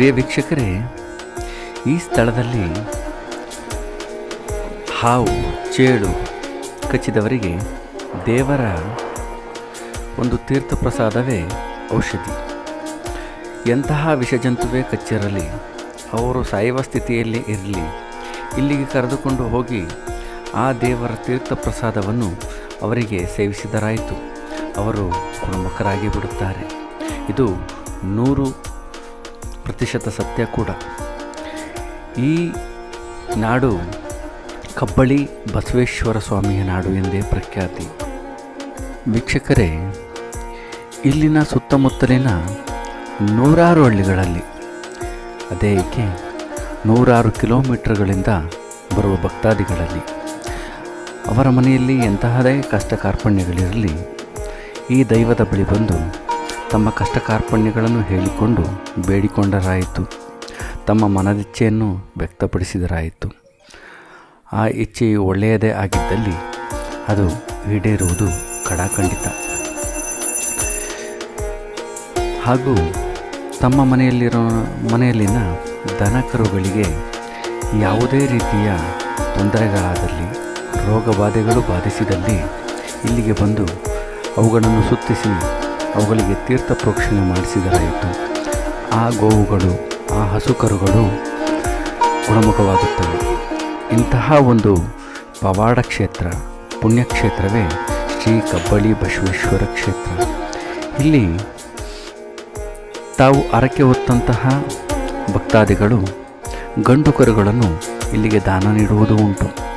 ಪ್ರಿಯ ವೀಕ್ಷಕರೇ, ಈ ಸ್ಥಳದಲ್ಲಿ ಹಾವು, ಚೇಳು ಕಚ್ಚಿದವರಿಗೆ ದೇವರ ಒಂದು ತೀರ್ಥ ಪ್ರಸಾದವೇ ಔಷಧಿ. ಎಂತಹ ವಿಷಜಂತುವೇ ಕಚ್ಚಿರಲಿ, ಅವರು ಸಾಯುವ ಸ್ಥಿತಿಯಲ್ಲಿ ಇರಲಿ, ಇಲ್ಲಿಗೆ ಕರೆದುಕೊಂಡು ಹೋಗಿ ಆ ದೇವರ ತೀರ್ಥ ಪ್ರಸಾದವನ್ನು ಅವರಿಗೆ ಸೇವಿಸಿದರಾಯಿತು. ಅವರು ಗುಣಮುಖರಾಗಿ ಬಿಡುತ್ತಾರೆ. ಇದು ನೂರು ಪ್ರತಿಶತ ಸತ್ಯ ಕೂಡ. ಈ ನಾಡು ಕಬ್ಬಳಿ ಬಸವೇಶ್ವರ ಸ್ವಾಮಿಯ ನಾಡು ಎಂದೇ ಪ್ರಖ್ಯಾತಿ. ವೀಕ್ಷಕರೇ, ಇಲ್ಲಿನ ಸುತ್ತಮುತ್ತಲಿನ ನೂರಾರು ಹಳ್ಳಿಗಳಲ್ಲಿ, ಅದೇ ಏಕೆ ನೂರಾರು ಕಿಲೋಮೀಟರ್ಗಳಿಂದ ಬರುವ ಭಕ್ತಾದಿಗಳಲ್ಲಿ, ಅವರ ಮನೆಯಲ್ಲಿ ಎಂತಹದೇ ಕಷ್ಟ ಕಾರ್ಪಣ್ಯಗಳಿರಲಿ, ಈ ದೈವದ ಬಳಿ ಬಂದು ತಮ್ಮ ಕಷ್ಟ ಕಾರ್ಪಣ್ಯಗಳನ್ನು ಹೇಳಿಕೊಂಡು ಬೇಡಿಕೊಂಡರಾಯಿತು. ತಮ್ಮ ಮನದಿಚ್ಛೆಯನ್ನು ವ್ಯಕ್ತಪಡಿಸಿದರಾಯಿತು. ಆ ಇಚ್ಛೆಯು ಒಳ್ಳೆಯದೇ ಆಗಿದ್ದಲ್ಲಿ ಅದು ಈಡೇರುವುದು ಕಡಾಖಂಡಿತ ಹಾಗೂ ತಮ್ಮ ಮನೆಯಲ್ಲಿರೋ, ಮನೆಯಲ್ಲಿನ ದನಕರುಗಳಿಗೆ ಯಾವುದೇ ರೀತಿಯ ತೊಂದರೆಗಳಾದಲ್ಲಿ, ರೋಗಬಾಧೆಗಳು ಬಾಧಿಸಿದಲ್ಲಿ ಇಲ್ಲಿಗೆ ಬಂದು ಅವುಗಳನ್ನು ಸುತ್ತಿಸಿ ಅವುಗಳಿಗೆ ತೀರ್ಥ ಪ್ರೋಕ್ಷಣೆ ಮಾಡಿಸಿದರಾಯಿತು. ಆ ಗೋವುಗಳು, ಆ ಹಸುಕರುಗಳು ಗುಣಮುಖವಾಗುತ್ತವೆ. ಇಂತಹ ಒಂದು ಪವಾಡ ಕ್ಷೇತ್ರ, ಪುಣ್ಯಕ್ಷೇತ್ರವೇ ಶ್ರೀ ಕಬ್ಬಳಿ ಬಸವೇಶ್ವರ ಕ್ಷೇತ್ರ. ಇಲ್ಲಿ ತಾವು ಅರಕೆ ಹೊತ್ತಂತಹ ಭಕ್ತಾದಿಗಳು ಗಂಡು ಕರುಗಳನ್ನು ಇಲ್ಲಿಗೆ ದಾನ ನೀಡುವುದು ಉಂಟು.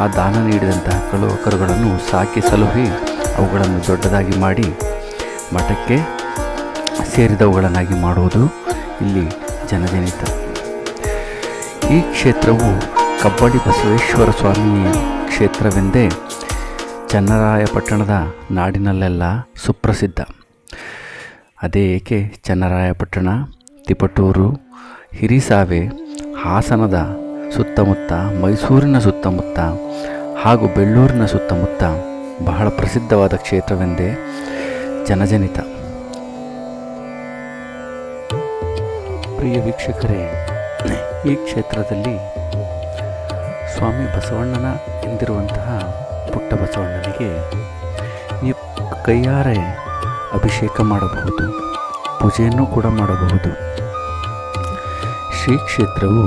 ಆ ದಾನ ನೀಡಿದಂತಹ ಕಳು ಕರುಗಳನ್ನು ಸಾಕಿ ಸಲುಹಿ ಅವುಗಳನ್ನು ದೊಡ್ಡದಾಗಿ ಮಾಡಿ ಮಠಕ್ಕೆ ಸೇರಿದವುಗಳನ್ನಾಗಿ ಮಾಡುವುದು ಇಲ್ಲಿ ಜನಜನಿತ. ಈ ಕ್ಷೇತ್ರವು ಕಬ್ಬಡಿ ಬಸವೇಶ್ವರ ಸ್ವಾಮಿ ಕ್ಷೇತ್ರವೆಂದೇ ಚನ್ನರಾಯಪಟ್ಟಣದ ನಾಡಿನಲ್ಲೆಲ್ಲ ಸುಪ್ರಸಿದ್ಧ. ಅದೇ ಏಕೆ ಚನ್ನರಾಯಪಟ್ಟಣ, ತಿಪಟೂರು, ಹಿರಿಸಾವೆ, ಹಾಸನದ ಸುತ್ತಮುತ್ತ, ಮೈಸೂರಿನ ಸುತ್ತಮುತ್ತ ಹಾಗೂ ಬೆಳ್ಳೂರಿನ ಸುತ್ತಮುತ್ತ ಬಹಳ ಪ್ರಸಿದ್ಧವಾದ ಕ್ಷೇತ್ರವೆಂದೇ ಜನಜನಿತ. ಪ್ರಿಯ ವೀಕ್ಷಕರೇ, ಈ ಕ್ಷೇತ್ರದಲ್ಲಿ ಸ್ವಾಮಿ ಬಸವಣ್ಣನ ಎಂದಿರುವಂತಹ ಪುಟ್ಟ ಬಸವಣ್ಣನಿಗೆ ನೀವು ಕೈಯಾರೆ ಅಭಿಷೇಕ ಮಾಡಬಹುದು, ಪೂಜೆಯನ್ನು ಕೂಡ ಮಾಡಬಹುದು. ಶ್ರೀ ಕ್ಷೇತ್ರವು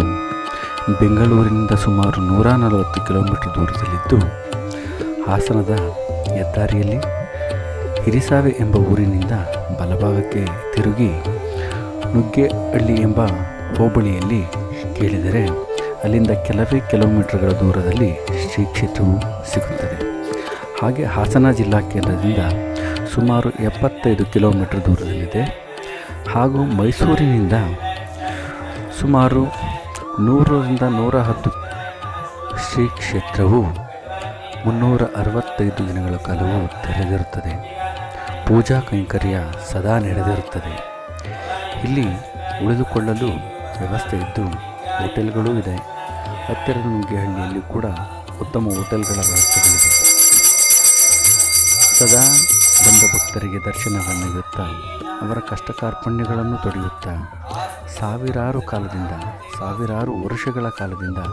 ಬೆಂಗಳೂರಿನಿಂದ ಸುಮಾರು ನೂರ ನಲವತ್ತು ಕಿಲೋಮೀಟರ್ ದೂರದಲ್ಲಿದ್ದು ಹಾಸನದ ಹೆದ್ದಾರಿಯಲ್ಲಿ ಹಿರಿಸಾವೆ ಎಂಬ ಊರಿನಿಂದ ಬಲಭಾಗಕ್ಕೆ ತಿರುಗಿ ನುಗ್ಗೆಹಳ್ಳಿ ಎಂಬ ಹೋಬಳಿಯಲ್ಲಿ ಕೇಳಿದರೆ ಅಲ್ಲಿಂದ ಕೆಲವೇ ಕಿಲೋಮೀಟರ್ಗಳ ದೂರದಲ್ಲಿ ಶ್ರೀ ಕ್ಷೇತ್ರವು ಸಿಗುತ್ತದೆ. ಹಾಗೆ ಹಾಸನ ಜಿಲ್ಲಾ ಕೇಂದ್ರದಿಂದ ಸುಮಾರು ಎಪ್ಪತ್ತೈದು ಕಿಲೋಮೀಟರ್ ದೂರದಲ್ಲಿದೆ. ಹಾಗೂ ಮೈಸೂರಿನಿಂದ ಸುಮಾರು ನೂರರಿಂದ ನೂರ ಹತ್ತು ಶ್ರೀ ಕ್ಷೇತ್ರವು ಮುನ್ನೂರ ಅರವತ್ತೈದು ದಿನಗಳ ಕಾಲವು ತೆರೆದಿರುತ್ತದೆ. ಪೂಜಾ ಕೈಂಕರ್ಯ ಸದಾ ನಡೆದಿರುತ್ತದೆ. ಇಲ್ಲಿ ಉಳಿದುಕೊಳ್ಳಲು ವ್ಯವಸ್ಥೆ ಇದ್ದು ಹೋಟೆಲ್ಗಳೂ ಇದೆ. ಹತ್ತಿರದ ನುಗ್ಗೇಹಳ್ಳಿಯಲ್ಲಿ ಕೂಡ ಉತ್ತಮ ಹೋಟೆಲ್ಗಳ ವ್ಯವಸ್ಥೆಗಳಿವೆ. ಸದಾ ಬಂದ ಭಕ್ತರಿಗೆ ದರ್ಶನವನ್ನು ನೀಡುತ್ತಾ ಅವರ ಕಷ್ಟ ಕಾರ್ಪಣ್ಯಗಳನ್ನು ತೊಡೆಯುತ್ತಾ ಸಾವಿರಾರು ಕಾಲದಿಂದ, ಸಾವಿರಾರು ವರ್ಷಗಳ ಕಾಲದಿಂದ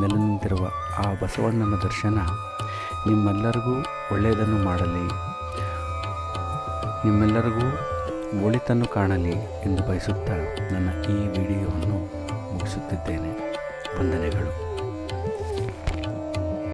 ನೆಲೆ ನಿಂತಿರುವ ಆ ಬಸವಣ್ಣನ ದರ್ಶನ ನಿಮ್ಮೆಲ್ಲರಿಗೂ ಒಳ್ಳೆಯದನ್ನು ಮಾಡಲಿ. ನಿಮ್ಮೆಲ್ಲರಿಗೂ ಒಳಿತನ್ನು ಕಾಣಲಿ ಎಂದು ಬಯಸುತ್ತಾ ನನ್ನ ಈ ವಿಡಿಯೋವನ್ನು ಮುಗಿಸುತ್ತಿದ್ದೇನೆ. ವಂದನೆಗಳು.